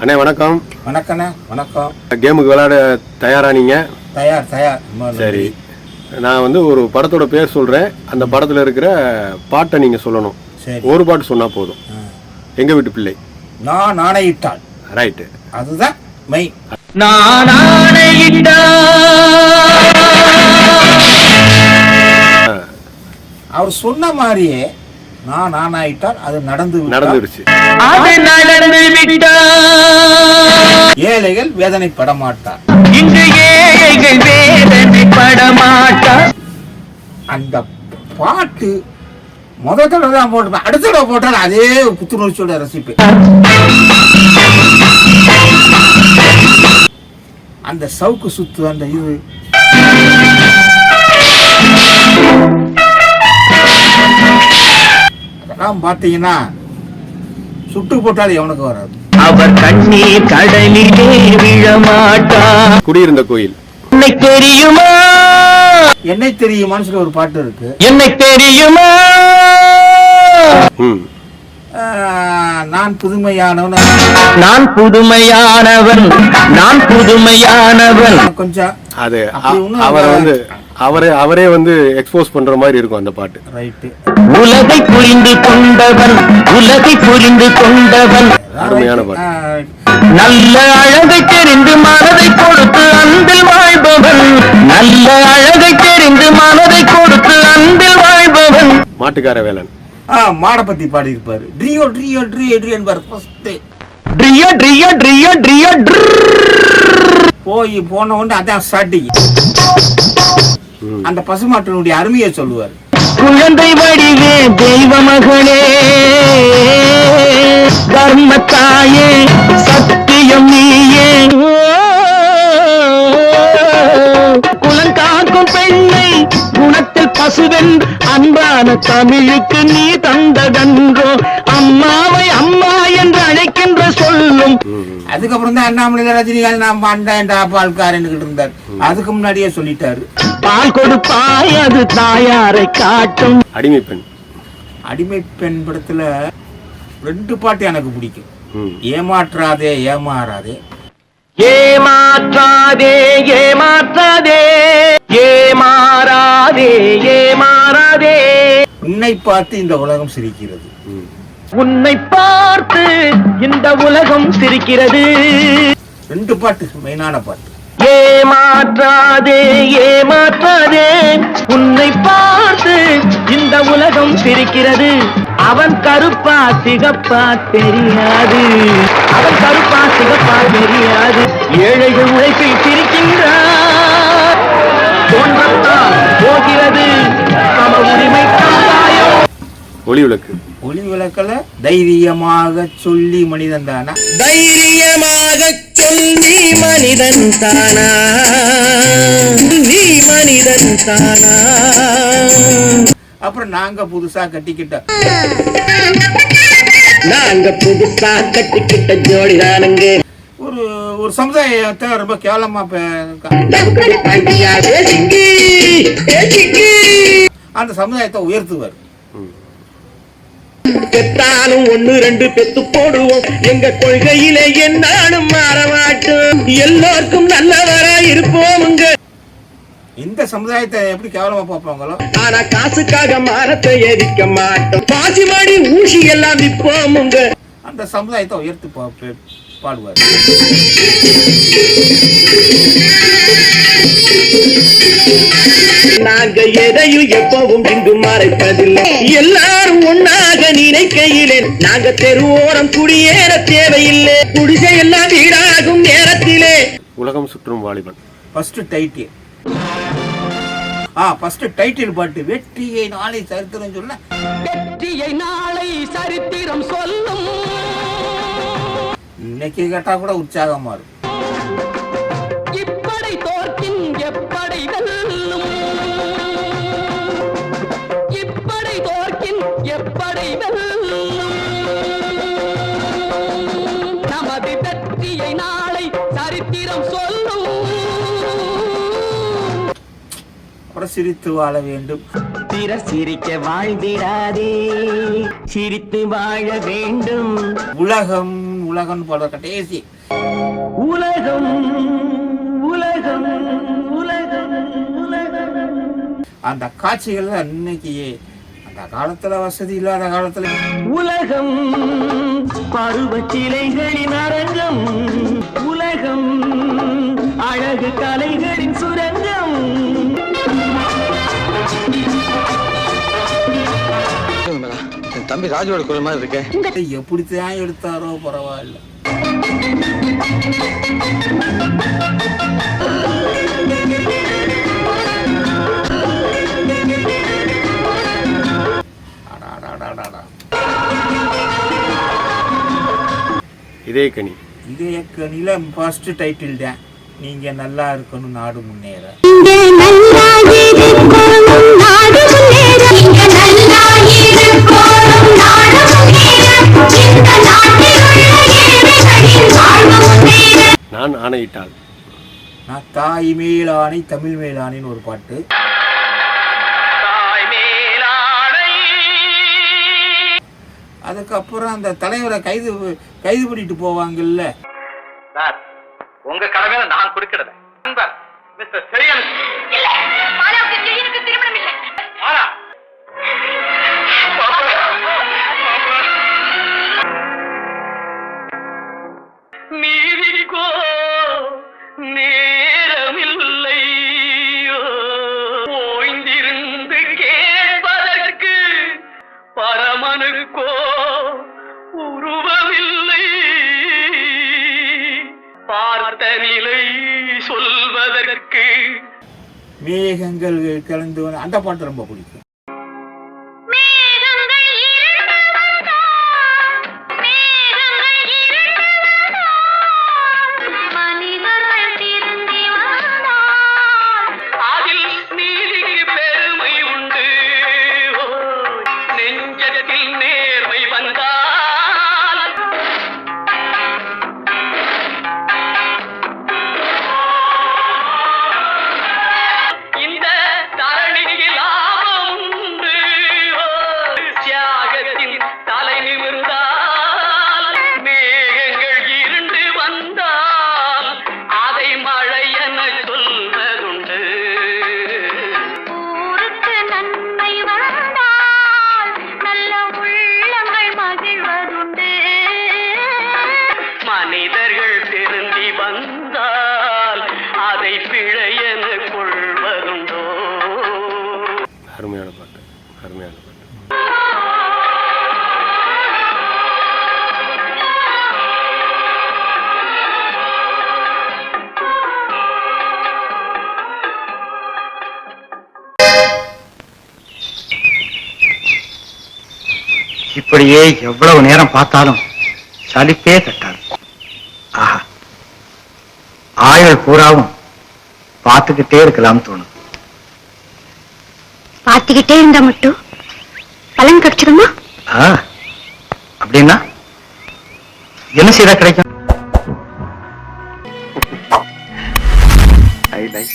அண்ணே வணக்கம். வணக்கண்ணே வணக்கம். கேமுக்கு விளையாட தயாரா நீங்க? தயார் தயார். சரி. நான் வந்து ஒரு படத்தோட பேர் சொல்றேன். அந்த படத்துல இருக்கிற பாட்டை நீங்க சொல்லணும். சரி. ஒரு பாட்டு சொன்னா போதும். எங்க வீட்டு பிள்ளை? நான் ஆணையிட்டாள் ரைட்டு அதுதான் மெயின் நான் அவர் சொன்ன மாதிரியே நான் ஆணையிட்டால் அது நடந்து நடந்துருச்சு அது நடந்து விட்டா ஏழைகள் வேதனைப்பட மாட்டார் இங்கு ஏழைகள் வேதனை படமாட்டா அந்த பாட்டு முத தடவை தான் போட்டுப்பேன் அடுத்த தடவை போட்டால் அதே புத்துணர்ச்சியோட ரசிப்பேன். அந்த சவுக்கு சுத்து அந்த இது. அதெல்லாம் பார்த்தீங்கன்னா சுட்டு போட்டால் எவனுக்கு வராது. அவர் கண்ணீர் கடலிலே விழமாட்டா குடியிருந்த கோயில். என்னை தெரியுமா? என்னை தெரியும் மனசுல ஒரு பாட்டு இருக்கு. என்னை தெரியுமா? நான் புதுமையானவன். நான் புதுமையானவன். நான் புதுமையானவன். கொஞ்சம் அது அவரை. வந்து அவரே அவரே வந்து எக்ஸ்போஸ் பண்ற மாதிரி இருக்கும் அந்த பாட்டு. ரைட்டு உலகை புரிந்து கொண்டவன் உலகை புரிந்து கொண்டவன். நல்ல அழகை தெரிந்து மனதை கொடுத்து அன்பில் வாழ்பவன். நல்ல அழகை தெரிந்து மனதை கொடுத்து அன்பில் வாழ்பவன். மாட்டுக்கார வேலன். மாடை பத்தி பாடி இருப்பாரு ட்ரியோ ட்ரியோ ட்ரியோ ட்ரியோ என்பார் ஃபர்ஸ்ட் ட்ரிய ட்ரிய ட்ரிய ட்ரிய போய் போன உடனே அதான் ஸ்டார்டிங் அந்த பசுமாட்டினுடைய அருமையை சொல்லுவார். குழந்தை வடிவே தெய்வ மகளே தர்மத்தாயே சத்தியம் நீயே. குலங்காக்கும் பெண்ணை குணத்தில் பசுவென் அன்பான தமிழுக்கு நீ தந்ததன்றோ. அம்மா சொல்லும் அதுக்கப்புறம் தான் அண்ணாமலை ரஜினிகாந்த் நான் பாண்டேன்டா பால்காரன் இருந்தார் அதுக்கு முன்னாடியே சொல்லிட்டாரு. பால் கொடுப்பாய் அது தாயாரை காட்டும். அடிமை பெண். அடிமை பெண் படத்துல ரெண்டு பாட்டு எனக்கு பிடிக்கும். ஏமாற்றாதே ஏமாறாதே. ஏமாற்றாதே ஏமாற்றாதே. ஏமாறாதே ஏமாறாதே. உன்னை பார்த்து இந்த உலகம் சிரிக்கிறது. உன்னை பார்த்து இந்த உலகம் சிரிக்கிறது. ரெண்டு பாட்டு மெயினான பாட்டு. ஏமாற்றாதே ஏமாற்றாதே. உன்னை பார்த்து இந்த உலகம் சிரிக்கிறது. அவன் கருப்பா சிகப்பா தெரியாது. அவன் கருப்பா சிகப்பா தெரியாது. ஏழைகள் உழைப்பில் சிரிக்கின்றார். தோன்றத்தான் போகிறது. ஒளி விளக்கு ஒளி விளக்கல தைரியமாக சொல்லி மனிதன் தானா? தைரியமாக சொல்லி மனிதன் தானா? நீ மனிதன் தானா? அப்புறம் நாங்க புதுசா கட்டிக்கிட்ட நாங்க புதுசா கட்டிக்கிட்ட ஜோடிதானுங்க ஒரு ஒரு சமுதாயத்தை ரொம்ப கேவலமா அந்த சமுதாயத்தை உயர்த்துவார். பெத்தாலும் ஒண்ணு ரெண்டு பெத்து போடுவோம். எங்க கொள்கையிலே என்னாலும் மாற மாட்டோம் எல்லோருக்கும் நல்லவரா இருப்போமுங்க இந்த சமுதாயத்தை எப்படி கேவலமா பார்ப்பாங்களோ? ஆனா காசுக்காக மானத்தை எரிக்க மாட்டோம். பாசி மாடி ஊசி எல்லாம் விப்போமுங்க அந்த சமுதாயத்தை உயர்த்து பாடுவார். நாங்க எதையும் எப்பவும் இங்கு மறைப்பதில்லை. எல்லாரும் ஒன்னாக நினைக்கையிலே நாங்க தெருவோரம் குடியேற தேவையில்லை. குடிசை எல்லாம் வீடாகும் நேரத்திலே. உலகம் சுற்றும் வாலிபன். ஃபர்ஸ்ட் டைட்டில் ஆ ஃபர்ஸ்ட் டைட்டில் பாட்டு. வெற்றியை நாளை சரித்திரம் சொல்ல. வெற்றியை நாளை சரித்திரம் சொல்லும். இன்னைக்கு கேட்டா கூட உற்சாகமா இருக்கும். சரித்திரம் சொல்லும். சிரித்து வாழ வேண்டும். பிறர் சிரிக்க வாழ்ந்திடாதே. சிரித்து வாழ வேண்டும். உலகம் உலகம் போல கடைசி உலகம் உலகம் உலகம் உலகம். அந்த காட்சிகள் அன்னைக்கு அந்த காலத்துல வசதி இல்லாத காலத்துல. உலகம் பருவ சிலைகளின் அரங்கம். உலகம் அழகு கலைகளின் சுரங்கம். தம்பி ராஜுவோட குரல் மாதிரி இருக்கே. எப்படித்தான் எடுத்தாரோ பரவாயில்ல. இதே கனி. இதய கனில ஃபர்ஸ்ட் டைட்டில் தான். நீங்க நல்லா இருக்கணும் நாடு முன்னேற. நான் ஆணையிட்டால். நான் தாய் மேலானை தமிழ் மேலானின்னு ஒரு பாட்டு. அதுக்கப்புறம் அந்த தலைவரை கைது கைது பண்ணிட்டு போவாங்கல்ல. உங்க கடமையில நான் கொடுக்கறத. நண்பர் மிஸ்டர் செரியன் ஆனா நீதிக்கோ நேரமில்லை ஓய்ந்திருந்து கேட்பதற்கு பரமனுக்கோ உருவமில்லை. பார்த்த நிலை சொல்வதற்கு மேகங்கள் கலந்து அந்த பாட்டு ரொம்ப பிடிக்கும். அருமையான பாட்டு. அருமையான பாட்டு. இப்படியே எவ்வளவு நேரம் பார்த்தாலும் சலிப்பே தட்டாது. ஆஹா. ஆயுள் பூராவும் பார்த்துக்கிட்டே இருக்கலாம்னு தோணும் பார்த்துக்கிட்டே இருந்தா மட்டும் பலன் கிடைச்சிருமா அப்படின்னா என்ன செய்தா கிடைக்கும் ஐ லைக்